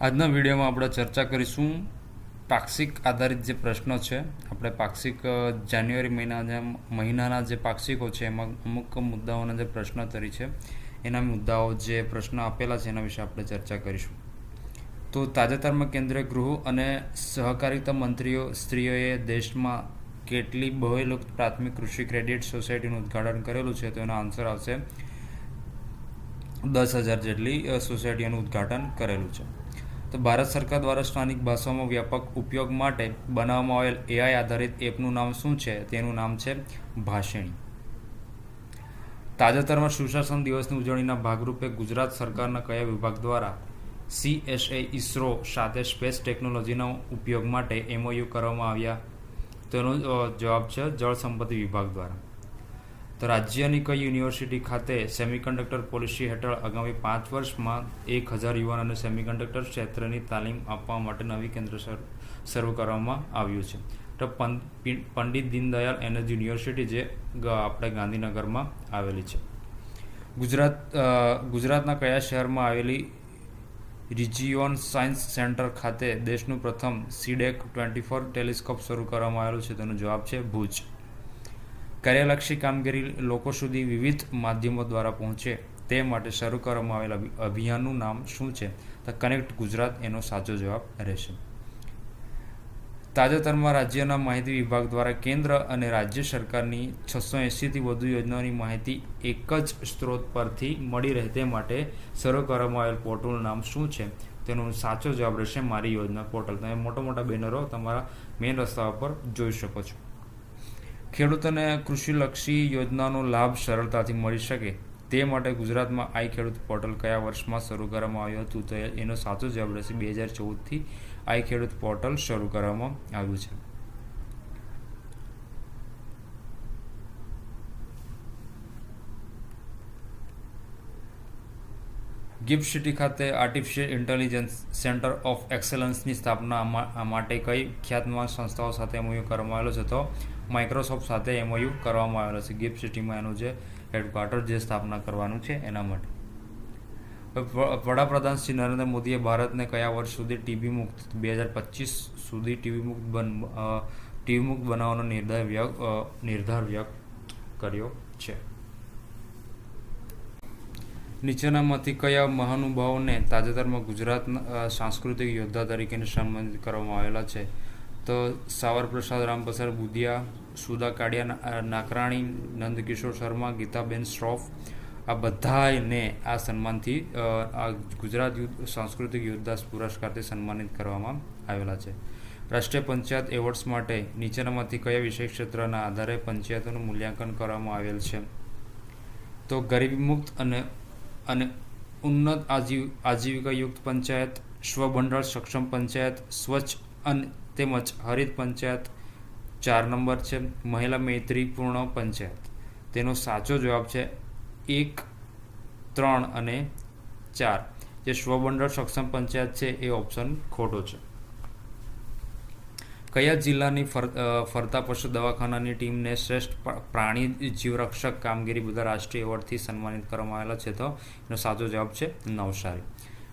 આજના વિડીયોમાં આપણે ચર્ચા કરીશું પાક્ષિક આધારિત જે પ્રશ્નો છે. આપણે પાક્ષિક જાન્યુઆરી મહિના મહિનાના જે પાક્ષિકો છે, એમાં અમુક મુદ્દાઓના જે પ્રશ્નોત્તરી છે, એના મુદ્દાઓ જે પ્રશ્નો આપેલા છે, એના વિશે આપણે ચર્ચા કરીશું. તો તાજેતરમાં કેન્દ્રીય ગૃહ અને સહકારિતા મંત્રીઓ સ્ત્રીઓએ દેશમાં કેટલી બહુલુપ્ત પ્રાથમિક કૃષિ ક્રેડિટ સોસાયટીનું ઉદ્ઘાટન કરેલું છે, તો એનો આન્સર આવશે દસ હજાર જેટલી સોસાયટીઓનું ઉદ્ઘાટન કરેલું છે. તો ભારત સરકાર દ્વારા સ્થાનિક ભાષાઓમાં વ્યાપક ઉપયોગ માટે બનાવવામાં આવેલ એઆઈ આધારિત એપનું નામ શું છે? તેનું નામ છે ભાષિણી. તાજેતરમાં સુશાસન દિવસની ઉજવણીના ભાગરૂપે ગુજરાત સરકારના કયા વિભાગ દ્વારા સીએસએ ઇસરો સાથે સ્પેસ ટેકનોલોજીના ઉપયોગ માટે એમઓયુ કરવામાં આવ્યા? તેનો જવાબ છે જળ સંપત્તિ વિભાગ દ્વારા. તો રાજ્યની કઈ યુનિવર્સિટી ખાતે સેમિકન્ડક્ટર પોલિસી હેઠળ આગામી પાંચ વર્ષમાં એક હજાર યુવાનોને સેમિકન્ડક્ટર ક્ષેત્રની તાલીમ આપવા માટે નવી કેન્દ્ર શર- કરવામાં આવ્યું છે. તો પંડિત દીનદયાલ એનર્જી યુનિવર્સિટી જે આપણે ગાંધીનગરમાં આવેલી છે. ગુજરાત ગુજરાતના કયા શહેરમાં આવેલી રિજિયોન સાયન્સ સેન્ટર ખાતે દેશનું પ્રથમ સીડેક ટ્વેન્ટી ફોર ટેલિસ્કોપ શરૂ કરવામાં આવેલું છે તેનો જવાબ છે ભુજ. કાર્યલક્ષી કામગીરી લોકો સુધી વિવિધ માધ્યમો દ્વારા પહોંચે તે માટે શરૂ કરવામાં આવેલ અભિયાનનું નામ શું છે? તો કનેક્ટ ગુજરાત એનો સાચો જવાબ રહેશે. તાજેતરમાં રાજ્યના માહિતી વિભાગ દ્વારા કેન્દ્ર અને રાજ્ય સરકારની છસો એંસીથી વધુ યોજનાઓની માહિતી એક જ સ્ત્રોત પરથી મળી રહે તે માટે શરૂ કરવામાં આવેલ પોર્ટલનું નામ શું છે? તેનો સાચો જવાબ રહેશે મારી યોજના પોર્ટલ. તમે મોટા મોટા બેનરો તમારા મેઇન રસ્તા પર જોઈ શકો છો. ખેડૂતોને કૃષિલક્ષી યોજનાનો લાભ સરળતાથી મળી શકે. તે માટે ગુજરાતમાં આઈ ખેડૂત પોર્ટલ કયા વર્ષમાં શરૂ કરવામાં આવ્યું હતું તો એનો સાચો જવાબ રહેશે બે હજાર ચૌદથી આઈ ખેડૂત પોર્ટલ શરૂ કરવામાં આવ્યું છે. ગિફ્ટ સિટી ખાતે આર્ટિફિશિયલ ઇન્ટેલિજન્સ સેન્ટર ઓફ એક્સેલન્સની સ્થાપના માટે કઈ ખ્યાતમાં સંસ્થાઓ સાથે એમઓયુ કરવામાં આવેલો છે? તો માઇક્રોસોફ્ટ સાથે એમઓયુ કરવામાં આવેલો છે. ગિફ્ટ સિટીમાં એનું જે હેડક્વાર્ટર જે સ્થાપના કરવાનું છે એના માટે. વડાપ્રધાન શ્રી નરેન્દ્ર મોદીએ ભારતને કયા વર્ષ સુધી ટીબી મુક્ત, બે હજાર પચીસ સુધી ટીબી મુક્ત બન ટીબી મુક્ત બનાવવાનો નિર્ધાર વ્યક્ત નિર્ધાર વ્યક્ત કર્યો છે? નીચેનામાંથી કયા મહાનુભાવોને તાજેતરમાં ગુજરાતના સાંસ્કૃતિક યોદ્ધા તરીકે સન્માનિત કરવામાં આવેલા છે? તો સાવરપ્રસાદ, રામપ્રસાદ બુધિયા, સુદા કાડિયા નાકરાણી, નંદકિશોર શર્મા, ગીતાબેન શ્રોફ, આ બધાને આ સન્માનથી આ ગુજરાત સાંસ્કૃતિક યોદ્ધા પુરસ્કારથી સન્માનિત કરવામાં આવેલા છે. રાષ્ટ્રીય પંચાયત એવોર્ડ્સ માટે નીચેનામાંથી કયા વિષય ક્ષેત્રના આધારે પંચાયતોનું મૂલ્યાંકન કરવામાં આવેલ છે? તો ગરીબી મુક્ત અને અને ઉન્નત આજીવ, આજીવિકાયુક્ત પંચાયત સ્વભંડોળ સક્ષમ પંચાયત, સ્વચ્છ અને તેમજ હરિત પંચાયત ચાર નંબર છે, મહિલા મૈત્રીપૂર્ણ પંચાયત. તેનો સાચો જવાબ છે એક, ત્રણ અને ચાર. જે સ્વભંડોળ સક્ષમ પંચાયત છે એ ઓપ્શન ખોટો છે. કયા જિલ્લાની ફરતા પશુ દવાખાનાની ટીમને શ્રેષ્ઠ પ્રાણી જીવરક્ષક કામગીરી બધા રાષ્ટ્રીય એવોર્ડથી સન્માનિત કરવામાં આવેલા છે તો એનો સાચો જવાબ છે નવસારી.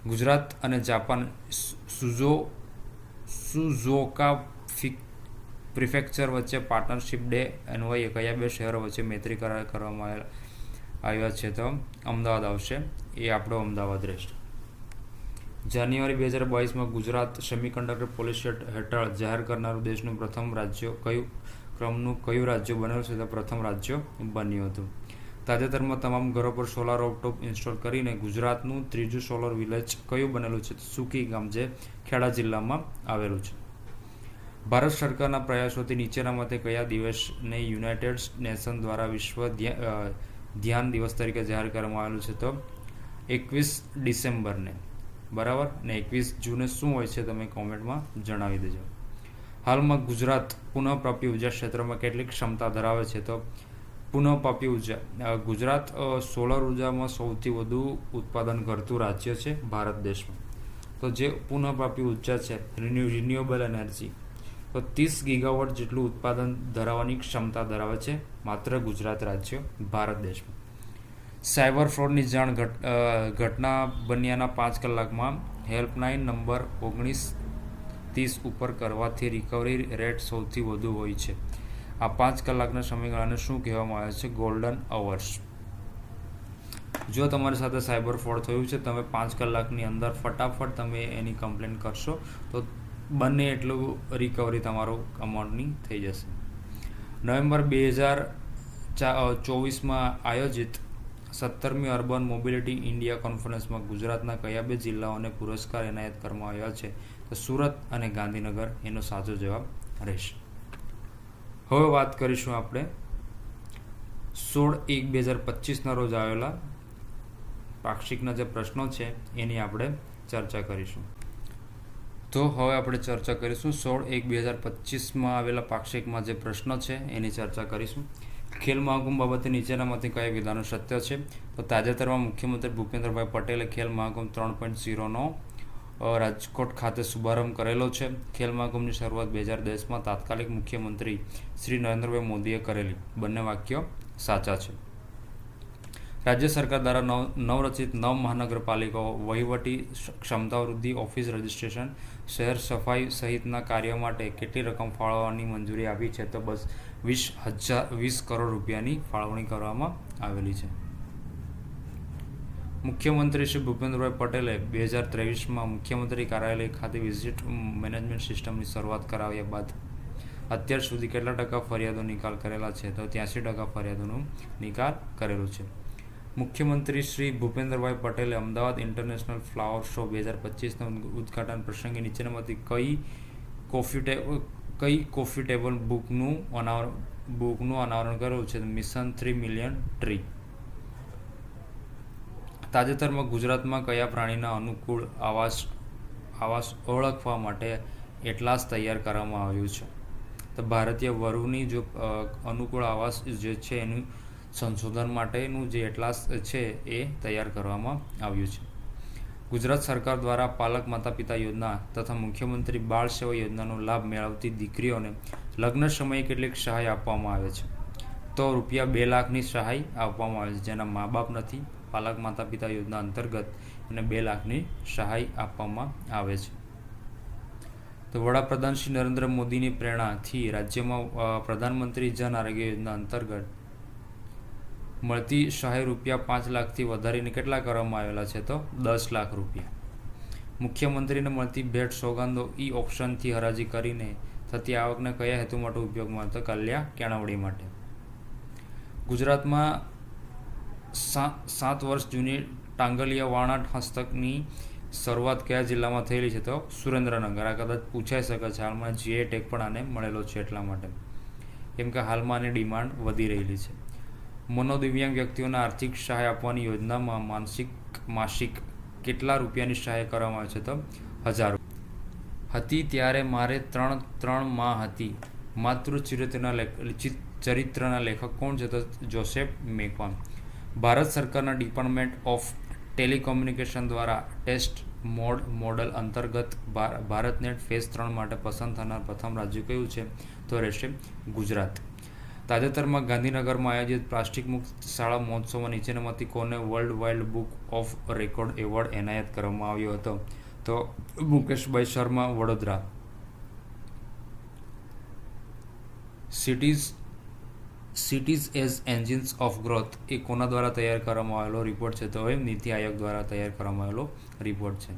ગુજરાત અને જાપાન સુઝો, સુઝોકા ફિક, પ્રિફેક્ચર વચ્ચે પાર્ટનરશિપ ડે અન્વયે કયા બે શહેરો વચ્ચે મૈત્રી કરાર કરવામાં આવ્યા છે તો અમદાવાદ આવશે. એ આપણો અમદાવાદ રહેશે જાન્યુઆરી બે હજાર બાવીસમાં ગુજરાત સેમિકન્ડક્ટર પોલિસી હેઠ- હેઠળ જાહેર કરનારું દેશનું પ્રથમ રાજ્ય કયું? ક્રમનું કયું રાજ્ય બનેલું છે? તે પ્રથમ રાજ્ય બન્યું હતું. તાજેતરમાં તમામ ઘરો પર સોલાર ઓપટોપ ઇન્સ્ટોલ કરીને ગુજરાતનું ત્રીજું સોલર વિલેજ કયું બનેલું છે? સુકી ગામ જે ખેડા જિલ્લામાં આવેલું છે. ભારત સરકારના પ્રયાસોથી નીચેના મતે કયા દિવસને યુનાઇટેડ નેશન દ્વારા વિશ્વ ધ્યા- ધ્યાન દિવસ તરીકે જાહેર કરવામાં આવેલું છે? તો એકવીસ ડિસેમ્બરને. બરાબર? ને એકવીસ જૂને શું હોય છે તમે કોમેન્ટમાં જણાવી દેજો. હાલમાં ગુજરાત પુનઃપ્રાપ્ય ઊર્જા ક્ષેત્રમાં કેટલી ક્ષમતા ધરાવે છે તો પુનઃપ્રાપ્ય ઊર્જા ગુજરાત સોલર ઉર્જામાં સૌથી વધુ ઉત્પાદન કરતું રાજ્ય છે ભારત દેશમાં. તો જે પુનઃપ્રાપ્ય ઊર્જા છે, રિન્યુ, રિન્યુએબલ એનર્જી, તો ત્રીસ ગીગાવોટ જેટલું ઉત્પાદન ધરાવવાની ક્ષમતા ધરાવે છે માત્ર ગુજરાત રાજ્ય ભારત દેશમાં. સાયબર ફ્રોડની જાણ ઘટ ઘટના બન્યાના પાંચ કલાકમાં હેલ્પલાઇન નંબર ઓગણીસ ત્રીસ ઉપર કરવાથી રિકવરી રેટ સૌથી વધુ હોય છે. આ પાંચ કલાકના સમયગાળાને શું કહેવામાં આવે છે? ગોલ્ડન અવર્સ જો તમારી સાથે સાયબર ફ્રોડ થયું છે, તમે પાંચ કલાકની અંદર ફટાફટ તમે એની કમ્પ્લેન કરશો, તો બંને એટલું રિકવરી તમારું અમાઉન્ટની થઈ જશે. નવેમ્બર બે હજાર ચોવીસમાં આયોજિત સત્તરમી અર્બન મોબિલિટી ઇન્ડિયા કોન્ફરન્સમાં ગુજરાતના કયા બે જિલ્લાઓને પુરસ્કાર એનાયત કરવામાં આવ્યા છે? તો સુરત અને ગાંધીનગર, એનો સાચો જવાબ રહેશે. હવે વાત કરીશું આપણે સોળ એક બે હજાર પચીસના રોજ આવેલા પાક્ષિકના જે પ્રશ્નો છે, એની આપણે ચર્ચા કરીશું. તો હવે આપણે ચર્ચા કરીશું સોળ એક બે હજાર પચીસમાં આવેલા પાક્ષિકમાં જે પ્રશ્નો છે, એની ચર્ચા કરીશું. ખેલ મહાકુંભ બાબતે નીચેનામાંથી કયા વિધાનો સત્ય છે? તો તાજેતરમાં મુખ્યમંત્રી ભૂપેન્દ્રભાઈ પટેલે ખેલ મહાકુંભ ત્રણ પોઈન્ટ ઝીરોનો રાજકોટ ખાતે શુભારંભ કરેલો છે. ખેલ મહાકુંભની શરૂઆત બે હજાર દસમાં તાત્કાલિક મુખ્યમંત્રી શ્રી નરેન્દ્રભાઈ મોદીએ કરેલી. બંને વાક્યો સાચા છે. રાજ્ય સરકાર દ્વારા નવ નવરચિત નવ મહાનગરપાલિકાઓ વહીવટી ક્ષમતા વૃદ્ધિ, ઓફિસ રજિસ્ટ્રેશન, શહેર સફાઈ સહિતના કાર્યો માટે કેટલી રકમ ફાળવવાની મંજૂરી આપી છે તો બસ વીસ હજાર, વીસ કરોડ રૂપિયાની ફાળવણી કરવામાં આવેલી છે. મુખ્યમંત્રી શ્રી ભૂપેન્દ્રભાઈ પટેલે બે હજાર ત્રેવીસમાં મુખ્યમંત્રી કાર્યાલય ખાતે વિઝિટ મેનેજમેન્ટ સિસ્ટમની શરૂઆત કરાવ્યા બાદ અત્યાર સુધી કેટલા ટકા ફરિયાદો નિકાલ કરેલા છે તો ત્યાંસી ટકા ફરિયાદોનો નિકાલ કરેલો છે. મુખ્યમંત્રી શ્રી ભૂપેન્દ્રભાઈ પટેલે અમદાવાદ ઇન્ટરનેશનલ ફ્લાવર શો બે હજાર પચીસના ઉદઘાટન પ્રસંગે નીચેનામાંથી કઈ કોફી કઈ કોફી ટેબલ બુકનું અનાવરણ બુકનું અનાવરણ કરેલું છે? Mission three million tree. તાજેતરમાં ગુજરાતમાં કયા પ્રાણીના અનુકૂળ આવાસ આવાસ ઓળખવા માટે એટલાસ તૈયાર કરવામાં આવ્યું છે? તો ભારતીય વરુની જો અનુકૂળ આવાસ જે છે એનું સંશોધન માટેનું જે એટલાસ છે એ તૈયાર કરવામાં આવ્યું છે. ગુજરાત સરકાર દ્વારા પાલક માતા પિતા યોજના તથા મુખ્યમંત્રી બાળ સેવા યોજનાનો લાભ મેળવતી દીકરીઓને લગ્ન સમયે કેટલીક સહાય આપવામાં આવે છે. તો રૂપિયા બે લાખની સહાય આપવામાં આવે છે, જેના મા બાપ નથી. પાલક માતા પિતા યોજના અંતર્ગત અને બે લાખની સહાય આપવામાં આવે છે. તો વડાપ્રધાન શ્રી નરેન્દ્ર મોદીની પ્રેરણાથી રાજ્યમાં પ્રધાનમંત્રી જન આરોગ્ય યોજના અંતર્ગત મળતી સહાય રૂપિયા પાંચ લાખથી વધારીને કેટલા કરવામાં આવેલા છે તો? દસ લાખ રૂપિયા. મુખ્યમંત્રીને મળતી ભેટ સોગંદો ઈ ઓપ્શનથી હરાજી કરીને થતી આવકને કયા હેતુ માટે ઉપયોગમાં તો કલ્યા કેળવણી માટે. ગુજરાતમાં સાત વર્ષ જૂની ટાંગલિયા વાણાટ હસ્તકની શરૂઆત કયા જિલ્લામાં થયેલી છે તો? સુરેન્દ્રનગર. આ કદાચ પૂછાઈ શકે છે. હાલમાં જીએ ટેક પણ આને મળેલો છે એટલા માટે. કેમ કે હાલમાં આની ડિમાન્ડ વધી રહેલી છે. મનોદિવ્યાંગ વ્યક્તિઓને આર્થિક સહાય આપવાની યોજનામાં માનસિક, માસિક કેટલા રૂપિયાની સહાય કરવામાં આવે છે તો? હજાર હતી ત્યારે મારે ત્રણ ત્રણમાં હતી. માતૃ ચરિત્રના ચરિત્રના લેખક કોણ છે તો? જોસેફ મેકવાન. ભારત સરકારના ડિપાર્ટમેન્ટ ઓફ ટેલિકોમ્યુનિકેશન દ્વારા ટેસ્ટ મોડ, મોડલ અંતર્ગત ભારતનેટ ફેઝ ત્રણ માટે પસંદ થનાર પ્રથમ રાજ્ય કયું છે? તો રહેશે ગુજરાત. તાજેતરમાં ગાંધીનગરમાં આયોજિત પ્લાસ્ટિક મુક્ત શાળા મહોત્સવમાં નીચેનામાંથી કોને world wild book of record award એનાયત કરવામાં આવ્યો હતો? તો Mukeshbhai Sharma, Vadodara. Cities cities as engines of growth એ કોના દ્વારા તૈયાર કરવામાં આવેલો રિપોર્ટ છે? તો એ નીતિ આયોગ દ્વારા તૈયાર કરવામાં આવેલો રિપોર્ટ છે.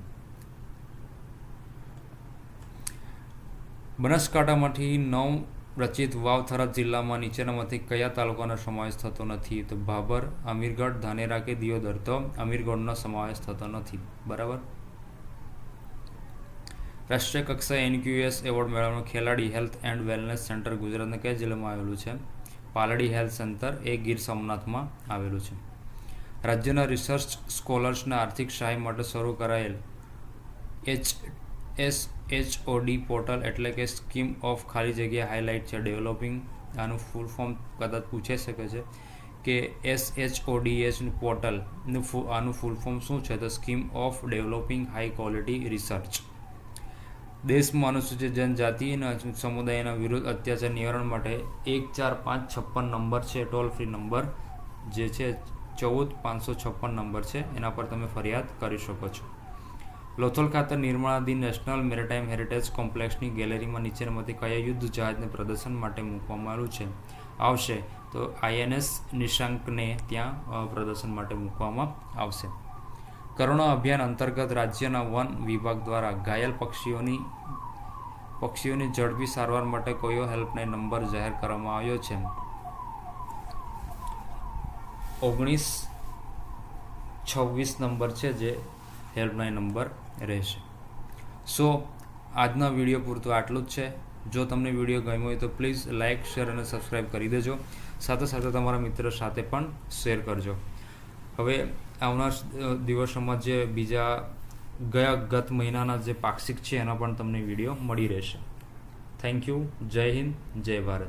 બનાસકાંઠામાંથી નવ રચિત વાવથરા જિલ્લામાં નીચેનામાંથી કયા તાલુકાનો સમાવેશ થતો નથી? તો ભાભર અમીરગઢ, ધાનેરા કે દિયોદર? તો અમીરગઢનો સમાવેશ થતો નથી. બરાબર? રાષ્ટ્રીય કક્ષાએ એનક્યુએસ એવોર્ડ મેળવવાનો ખેલાડી હેલ્થ એન્ડ વેલનેસ સેન્ટર ગુજરાતના કયા જિલ્લામાં આવેલું છે? પાલડી હેલ્થ સેન્ટર એ ગીર સોમનાથમાં આવેલું છે. રાજ્યના રિસર્ચ સ્કોલર્સને આર્થિક સહાય માટે શરૂ કરાયેલ H S H OD portal એટલે કે સ્કીમ ઓફ ખાલી જગ્યા હાઇલાઇટ છે. ડેવલપિંગ આનું ફૂલ ફોર્મ કદાચ પૂછાઈ શકે છે કે એસ એચ ઓડીએચનું પોર્ટલનું આનું ફૂલ ફોર્મ શું છે? તો scheme of developing high quality research દેશમાં અનુસૂચિત જનજાતિ અને સમુદાયના વિરુદ્ધ અત્યાચાર નિવારણ માટે એક ચાર પાંચ છપ્પન નંબર છે. ટોલ ફ્રી નંબર જે છે ચૌદ પાંચસો છપ્પન નંબર છે. એના પર તમે ફરિયાદ કરી શકો છો. લોથલ ખાતે નિર્માણાધીન નેશનલ મેરીટાઈમ હેરિટેજ કોમ્પ્લેક્સની ગેલેરીમાં નીચેનામાંથી કયા યુદ્ધ જહાજને પ્રદર્શન માટે મૂકવામાં આવ્યું છે? આવશે. તો આઈએનએસ નિશાંકને ત્યાં પ્રદર્શન માટે મૂકવામાં આવશે. કરુણા અભિયાન અંતર્ગત રાજ્યના વન વિભાગ દ્વારા ઘાયલ પક્ષીઓની પક્ષીઓની ઝડપી સારવાર માટે કયો હેલ્પલાઇન નંબર જાહેર કરવામાં આવ્યો છે? ઓગણીસ છવ્વીસ નંબર છે જે હેલ્પલાઇન નંબર. રહેશે. સો આજના વીડિયો પૂરતું આટલું જ છે. જો તમને વીડિયો ગમ્યો હોય તો પ્લીઝ લાઇક શેર અને સબસ્ક્રાઈબ કરી દેજો. સાથે સાથે તમારા મિત્ર સાથે પણ શેર કરજો. હવે, આવનાર દિવસોમાં જે બીજા ગયા ગત મહિનાના જે પાક્ષિક છે એના પણ તમને વીડિયો મળી રહેશે. થેન્ક યુ જય હિન્દ, જય ભારત.